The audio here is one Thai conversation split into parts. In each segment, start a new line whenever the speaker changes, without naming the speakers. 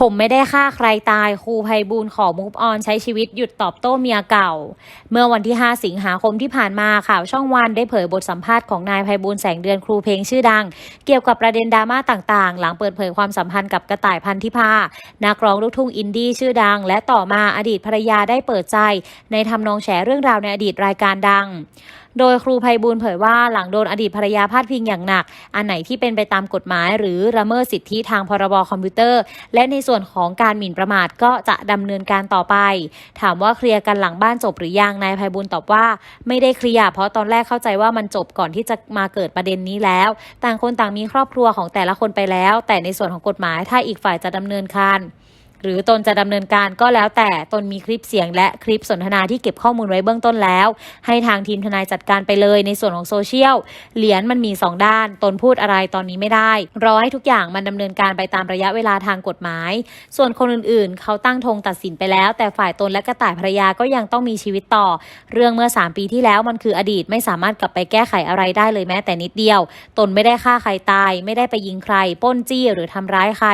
ผมไม่ได้ฆ่าใครตายครูไพบูลขอมูฟออนใช้ชีวิตหยุดตอบโต้เมียเก่า เมื่อวันที่ 5 สิงหาคมที่ผ่านมาข่าวช่องวันได้เผยบทสัมภาษณ์ของนายไพบูลแสงเดือนครูเพลงชื่อดัง เกี่ยวกับประเด็นดราม่าต่างๆ หลังเปิดเผยความสัมพันธ์กับกระต่ายพันธิพานักร้องลูกทุ่งอินดี้ชื่อดัง และต่อมาอดีตภรรยาได้เปิดใจ ในทำนองแฉเรื่องราวในอดีตรายการดัง โดยครูไพบูลเผยว่าหลังโดนอดีตภรรยาพาดพิงอย่างหนัก อันไหนที่เป็นไปตามกฎหมาย หรือละเมิดสิทธิทางพรบคอมพิวเตอร์ และในส่วนของการหมิ่นประมาทก็จะดำเนินการต่อไป ถามว่าเคลียร์กันหลังบ้านจบหรือยังนายไพบูลตอบว่าไม่ได้เคลียร์เพราะตอนแรกเข้าใจว่ามันจบก่อนที่จะมาเกิดประเด็นนี้แล้ว ต่างคนต่างมีครอบครัวของแต่ละคนไปแล้ว แต่ในส่วนของกฎหมายถ้าอีกฝ่ายจะดำเนินการ หรือตนจะดำเนินการก็แล้วแต่ตนมีคลิปเสียงและคลิปสนทนาที่เก็บข้อมูลไว้เบื้องต้นแล้ว ให้ทางทีมทนายจัดการไปเลยในส่วนของโซเชียลเหรียญมันมี 2 ด้าน ตนพูดอะไรตอนนี้ไม่ได้ รอให้ทุกอย่างมันดำเนินการไปตามระยะเวลาทางกฎหมาย ส่วนคนอื่นๆ เขาตั้งธงตัดสินไปแล้ว แต่ฝ่ายตนและกระต่ายภรรยาก็ยังต้องมีชีวิตต่อ เรื่องเมื่อ 3 ปีที่แล้วมันคืออดีตไม่สามารถกลับไปแก้ไขอะไรได้เลยแม้แต่นิดเดียว ตนไม่ได้ฆ่าใครตาย ไม่ได้ไปยิงใคร ป้นจี้หรือทำร้ายใคร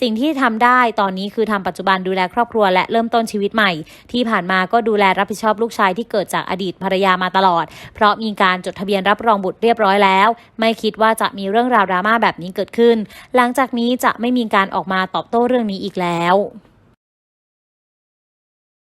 สิ่งที่ทำได้ตอนนี้คือทำปัจจุบันดูแลครอบครัวและเริ่มต้นชีวิตใหม่ ที่ผ่านมาก็ดูแลรับผิดชอบลูกชายที่เกิดจากอดีตภรรยามาตลอด เพราะมีการจดทะเบียนรับรองบุตรเรียบร้อยแล้ว ไม่คิดว่าจะมีเรื่องราวดราม่าแบบนี้เกิดขึ้น หลังจากนี้จะไม่มีการออกมาตอบโต้เรื่องนี้อีกแล้ว